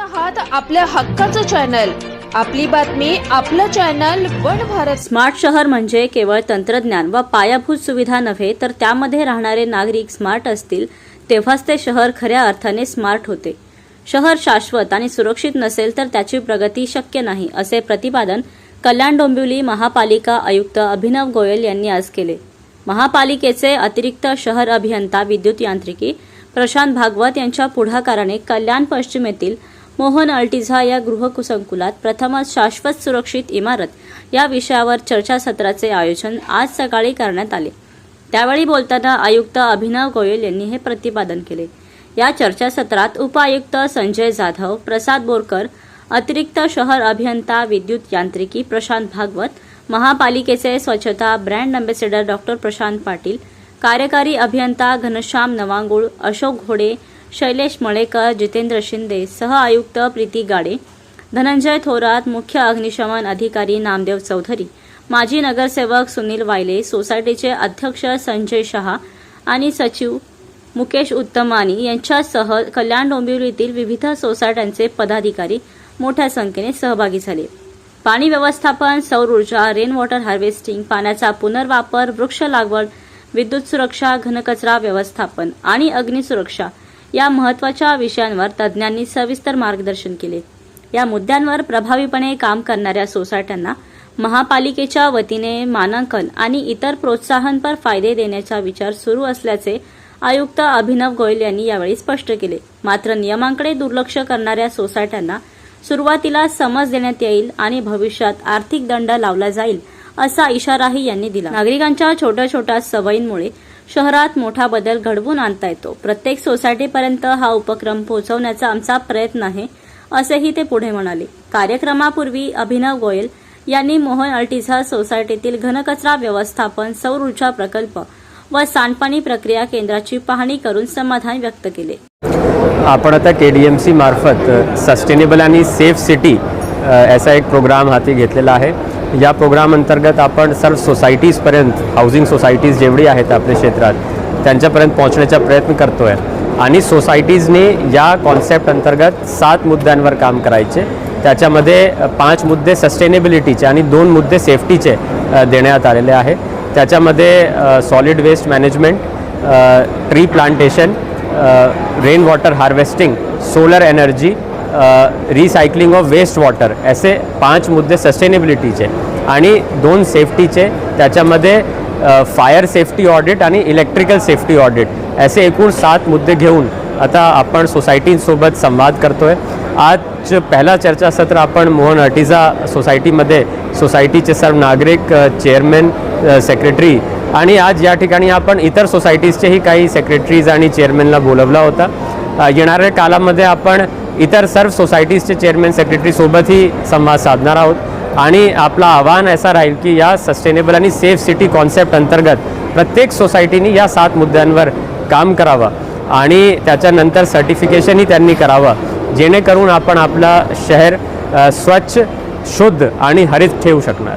आहात आपल्या हक्काचं चॅनल. आपली बातमी आपलं चॅनल वन भारत. स्मार्ट शहर म्हणजे केवळ तंत्रज्ञान व पायाभूत सुविधा नव्हे तर त्यामध्ये राहणारे नागरिक स्मार्ट असतील तेव्हाच ते शहर खऱ्या अर्थाने स्मार्ट होते. शहर शाश्वत आणि सुरक्षित नसेल तर त्याची प्रगती शक्य नाही असे प्रतिपादन कल्याण डोंबिवली महापालिका आयुक्त अभिनव गोयल यांनी आज केले. महापालिकेचे अतिरिक्त शहर अभियंता विद्युत यांत्रिकी प्रशांत भागवत यांच्या पुढाकाराने कल्याण पश्चिमेतील मोहन अल्टिझा या गृहसंकुलात प्रथमच शाश्वत सुरक्षित इमारत या विषयावर चर्चासत्राचे आयोजन आज सकाळी करण्यात आले. त्यावेळी बोलताना आयुक्त अभिनव गोयल यांनी हे प्रतिपादन केले. या चर्चासत्रात उपायुक्त संजय जाधव प्रसाद बोरकर अतिरिक्त शहर अभियंता विद्युत यांत्रिकी प्रशांत भागवत महापालिकेचे स्वच्छता brand ambassador doctor Prashant Patil कार्यकारी अभियंता घनश्याम नवांगुळ अशोक घोडे शैलेश मळेकर जितेंद्र शिंदे सह आयुक्त प्रीती गाडे. धनंजय थोरात मुख्य अग्निशमन अधिकारी नामदेव चौधरी. माजी नगरसेवक सुनील वायले सोसायटीचे अध्यक्ष संजय शहा आणि सचिव मुकेश उत्तमानी यांच्यासह कल्याण डोंबिवलीतील विविध सोसायट्यांचे पदाधिकारी मोठ्या संख्येने सहभागी झाले. पाणी व्यवस्थापन सौर ऊर्जा रेन वॉटर हार्वेस्टिंग पाण्याचा पुनर्वापर वृक्ष लागवड विद्युत सुरक्षा घनकचरा व्यवस्थापन आणि अग्निसुरक्षा या महत्त्वाच्या विषयांवर तज्ज्ञांनी सविस्तर मार्गदर्शन केले. या मुद्द्यांवर प्रभावीपणे काम करणाऱ्या सोसायट्यांना महापालिकेच्या वतीने मानांकन आणि इतर प्रोत्साहनपर फायदे देण्याचा विचार सुरू असल्याचे आयुक्त अभिनव गोयल यांनी यावेळी स्पष्ट केले. मात्र नियमांकडे दुर्लक्ष करणाऱ्या सोसायट्यांना सुरुवातीला समज देण्यात येईल आणि भविष्यात आर्थिक दंड लावला जाईल असा इशाराही यांनी दिला. नागरिकांच्या छोट्या छोट्या सवयींमुळे शहरात मोठा बदल घडवून आणता येतो. प्रत्येक सोसायटीपर्यंत हा उपक्रम पोहोचवण्याचा आमचा प्रयत्न आहे असेही ते पुढे म्हणाले. कार्यक्रमापूर्वी अभिनव गोयल यांनी मोहन अल्टिझा सोसायटीतील घनकचरा व्यवस्थापन सौर ऊर्जा प्रकल्प व सांडपाणी प्रक्रिया केंद्राची पाहणी करून समाधान व्यक्त केले. आपण आता के डी एम सी मार्फत सस्टेनेबल आणि सेफ सिटी असा एक प्रोग्राम हाती घेतलेला आहे. या प्रोग्राम अंतर्गत आपण सर्व सोसायटीजपर्यंत हाऊसिंग सोसायटीज जेवढी आहेत आपल्या क्षेत्रात त्यांच्यापर्यंत पोहोचण्याचा प्रयत्न करतो आहे आणि सोसायटीजने या कॉन्सेप्ट अंतर्गत सात मुद्द्यांवर काम करायचे. त्याच्यामध्ये पाच मुद्दे सस्टेनेबिलिटीचे आणि दोन मुद्दे सेफ्टीचे देण्यात आलेले आहे. त्याच्यामध्ये solid waste management tree plantation rain water harvesting solar energy recycling of waste water असे पाच मुद्दे सस्टेनेबिलिटीचे आणि दोन सेफ्टीचे त्याच्यामध्ये फायर सेफ्टी ऑडिट आणि इलेक्ट्रिकल सेफ्टी ऑडिट असे एकूण सात मुद्दे घेऊन आता आपण सोसायटींसोबत संवाद करतो आहे आज पहिला चर्चासत्र आपण मोहन अटिजा सोसायटीमध्ये सोसायटीचे सर्व नागरिक चेअरमॅन सेक्रेटरी आणि आज या ठिकाणी आपण इतर सोसायटीजचेही काही सेक्रेटरीज आणि चेअरमॅनला बोलवला होता. येणाऱ्या कालामध्ये आपण इतर सर्व सोसायटीजचे चेअरमॅन सेक्रेटरीसोबतही संवाद साधणार आहोत. आणि आपला आव्हान असा राहील की या सस्टेनेबल आणि सेफ सिटी कॉन्सेप्ट अंतर्गत प्रत्येक सोसायटीने या सात मुद्द्यांवर काम करावं. आणि त्याच्यानंतर सर्टिफिकेशनही त्यांनी करावं. जेणेकरून आपण आपलं शहर स्वच्छ शुद्ध आणि हरित ठेवू शकणार.